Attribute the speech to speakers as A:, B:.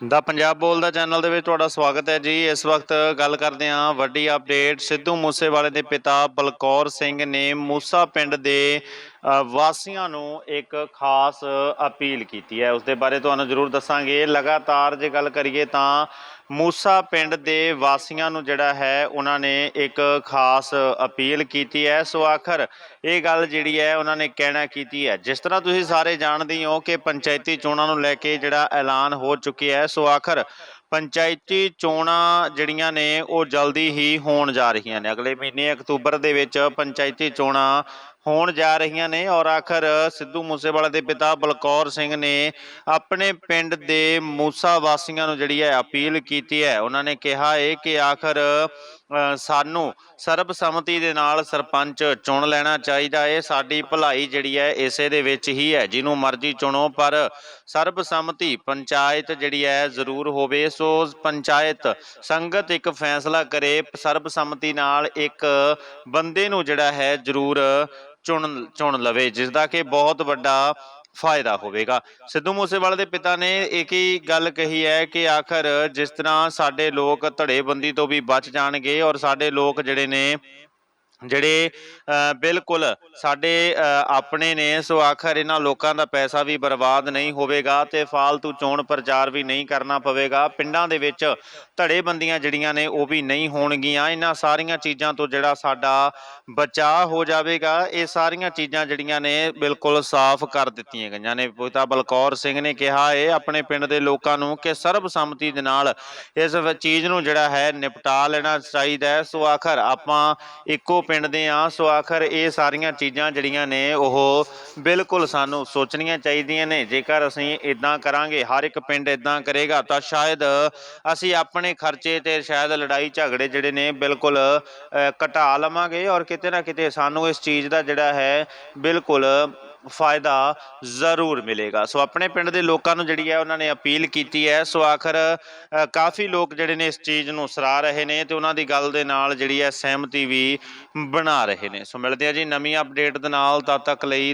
A: ਦਾ ਪੰਜਾਬ ਬੋਲਦਾ ਚੈਨਲ ਦੇ ਵਿੱਚ ਤੁਹਾਡਾ ਸਵਾਗਤ ਹੈ ਜੀ। ਇਸ ਵਕਤ ਗੱਲ ਕਰਦੇ ਹਾਂ ਵੱਡੀ ਅਪਡੇਟ। ਸਿੱਧੂ ਮੂਸੇਵਾਲੇ ਦੇ ਪਿਤਾ ਬਲਕੌਰ ਸਿੰਘ ਨੇ ਮੂਸਾ ਪਿੰਡ ਦੇ ਵਾਸੀਆਂ ਨੂੰ ਇੱਕ ਖਾਸ ਅਪੀਲ ਕੀਤੀ ਹੈ। ਉਸ ਦੇ ਬਾਰੇ ਤੁਹਾਨੂੰ ਜ਼ਰੂਰ ਦੱਸਾਂਗੇ। ਲਗਾਤਾਰ ਜੇ ਗੱਲ ਕਰੀਏ ਤਾਂ ਮੂਸਾ ਪਿੰਡ ਦੇ ਵਾਸੀਆਂ ਨੂੰ ਜਿਹੜਾ ਹੈ, ਉਹਨਾਂ ਨੇ ਇੱਕ ਖਾਸ ਅਪੀਲ ਕੀਤੀ ਹੈ। ਸੋ ਆਖਰ ਇਹ ਗੱਲ ਜਿਹੜੀ ਹੈ, ਉਹਨਾਂ ਨੇ ਕਹਿਣਾ ਕੀਤੀ ਹੈ। ਜਿਸ ਤਰ੍ਹਾਂ ਤੁਸੀਂ ਸਾਰੇ ਜਾਣਦੇ ਹੋ ਕਿ ਪੰਚਾਇਤੀ ਚੋਣਾਂ ਨੂੰ ਲੈ ਕੇ ਜਿਹੜਾ ਐਲਾਨ ਹੋ ਚੁੱਕਿਆ ਹੈ, ਸੋ ਆਖਰ ਪੰਚਾਇਤੀ ਚੋਣਾਂ ਜਿਹੜੀਆਂ ਨੇ, ਉਹ ਜਲਦੀ ਹੀ ਹੋਣ ਜਾ ਰਹੀਆਂ ਨੇ। ਅਗਲੇ ਮਹੀਨੇ ਅਕਤੂਬਰ ਦੇ ਵਿੱਚ ਪੰਚਾਇਤੀ ਚੋਣਾਂ ਹੋਣ ਜਾ ਰਹੀਆਂ ਨੇ ਔਰ ਆਖਰ ਸਿੱਧੂ ਮੂਸੇਵਾਲੇ ਦੇ ਪਿਤਾ ਬਲਕੌਰ ਸਿੰਘ ਨੇ ਆਪਣੇ ਪਿੰਡ ਦੇ ਮੂਸਾ ਵਾਸੀਆਂ ਨੂੰ ਜਿਹੜੀ ਹੈ ਅਪੀਲ ਕੀਤੀ ਹੈ। ਉਹਨਾਂ ਨੇ ਕਿਹਾ ਹੈ ਕਿ ਆਖਰ ਸਾਨੂੰ ਸਰਬਸੰਮਤੀ ਦੇ ਨਾਲ ਸਰਪੰਚ ਚੁਣ ਲੈਣਾ ਚਾਹੀਦਾ ਹੈ ਸਾਡੀ ਭਲਾਈ ਜਿਹੜੀ ਹੈ ਇਸੇ ਦੇ ਵਿੱਚ ਹੀ ਹੈ, ਜਿਹਨੂੰ ਮਰਜ਼ੀ ਚੁਣੋ, ਪਰ ਸਰਬਸੰਮਤੀ ਪੰਚਾਇਤ ਜਿਹੜੀ ਹੈ ਜ਼ਰੂਰ ਹੋਵੇ। ਸੋ ਪੰਚਾਇਤ, ਸੰਗਤ ਇੱਕ ਫੈਸਲਾ ਕਰੇ ਸਰਬਸੰਮਤੀ ਨਾਲ ਇੱਕ ਬੰਦੇ ਨੂੰ ਜਿਹੜਾ ਹੈ ਜ਼ਰੂਰ ਚੁਣ ਚੁਣ ਲਵੇ ਜਿਸ ਦਾ ਕਿ ਬਹੁਤ ਵੱਡਾ ਫਾਇਦਾ ਹੋਵੇਗਾ। ਸਿੱਧੂ ਮੂਸੇਵਾਲੇ ਦੇ ਪਿਤਾ ਨੇ ਇੱਕ ਹੀ ਗੱਲ ਕਹੀ ਹੈ ਕਿ ਆਖਰ ਜਿਸ ਤਰ੍ਹਾਂ ਸਾਡੇ ਲੋਕ ਧੜੇਬੰਦੀ ਤੋਂ ਵੀ ਬਚ ਜਾਣਗੇ ਔਰ ਸਾਡੇ ਲੋਕ ਜਿਹੜੇ ਨੇ ਜਿਹੜੇ ਬਿਲਕੁਲ ਸਾਡੇ ਆਪਣੇ ਨੇ ਸੋ ਆਖਰ ਇਹਨਾਂ ਲੋਕਾਂ ਦਾ ਪੈਸਾ ਵੀ ਬਰਬਾਦ ਨਹੀਂ ਹੋਵੇਗਾ ਤੇ ਫਾਲਤੂ ਚੋਣ ਪ੍ਰਚਾਰ ਵੀ ਨਹੀਂ ਕਰਨਾ ਪਵੇਗਾ। ਪਿੰਡਾਂ ਦੇ ਵਿੱਚ ਧੜੇਬੰਦੀਆਂ ਜਿਹੜੀਆਂ ਨੇ ਉਹ ਵੀ ਨਹੀਂ ਹੋਣਗੀਆਂ। ਇਹਨਾਂ ਸਾਰੀਆਂ ਚੀਜ਼ਾਂ ਤੋਂ ਜਿਹੜਾ ਸਾਡਾ ਬਚਾਅ ਹੋ ਜਾਵੇਗਾ, ਇਹ ਸਾਰੀਆਂ ਚੀਜ਼ਾਂ ਜਿਹੜੀਆਂ ਨੇ ਬਿਲਕੁਲ ਸਾਫ਼ ਕਰ ਦਿੱਤੀਆਂ ਗਈਆਂ ਨੇ। ਪਿਤਾ ਬਲਕੌਰ ਸਿੰਘ ਨੇ ਕਿਹਾ ਹੈ ਆਪਣੇ ਪਿੰਡ ਦੇ ਲੋਕਾਂ ਨੂੰ ਕਿ ਸਰਬਸੰਮਤੀ ਦੇ ਨਾਲ ਇਸ ਚੀਜ਼ ਨੂੰ ਜਿਹੜਾ ਹੈ ਨਿਪਟਾ ਲੈਣਾ ਚਾਹੀਦਾ ਹੈ। ਸੋ ਆਖਰ ਆਪਾਂ ਇੱਕੋ ਪਿੰਡ ਦੇ ਆ, ਸੋ ਆਖਰ ਇਹ ਸਾਰੀਆਂ ਚੀਜ਼ਾਂ ਜਿਹੜੀਆਂ ਨੇ ਉਹ ਬਿਲਕੁਲ ਸਾਨੂੰ ਸੋਚਣੀਆਂ ਚਾਹੀਦੀਆਂ ਨੇ। ਜੇਕਰ ਅਸੀਂ ਇਦਾਂ ਕਰਾਂਗੇ, ਹਰ ਇੱਕ ਪਿੰਡ ਇਦਾਂ ਕਰੇਗਾ, ਤਾਂ ਸ਼ਾਇਦ ਅਸੀਂ ਆਪਣੇ ਖਰਚੇ ਤੇ ਸ਼ਾਇਦ ਲੜਾਈ ਝਗੜੇ ਜਿਹੜੇ ਨੇ ਬਿਲਕੁਲ ਘਟਾ ਲਵਾਂਗੇ। ਔਰ ਕਿਤੇ ਨਾ ਕਿਤੇ ਸਾਨੂੰ ਇਸ ਚੀਜ਼ ਦਾ ਜਿਹੜਾ ਹੈ, ਬਿਲਕੁਲ ਫਾਇਦਾ ਜ਼ਰੂਰ ਮਿਲੇਗਾ। ਸੋ ਆਪਣੇ ਪਿੰਡ ਦੇ ਲੋਕਾਂ ਨੂੰ ਜਿਹੜੀ ਹੈ ਉਹਨਾਂ ਨੇ ਅਪੀਲ ਕੀਤੀ ਹੈ। ਸੋ ਆਖਰ ਕਾਫੀ ਲੋਕ ਜਿਹੜੇ ਨੇ ਇਸ ਚੀਜ਼ ਨੂੰ ਸਰਾ ਰਹੇ ਨੇ ਤੇ ਉਹਨਾਂ ਦੀ ਗੱਲ ਦੇ ਨਾਲ ਜਿਹੜੀ ਹੈ ਸਹਿਮਤੀ ਵੀ ਬਣਾ ਰਹੇ ਨੇ। ਸੋ ਮਿਲਦੇ ਆ ਜੀ ਨਵੀਂ ਅਪਡੇਟ ਦੇ ਨਾਲ। ਤਦ ਤੱਕ ਲਈ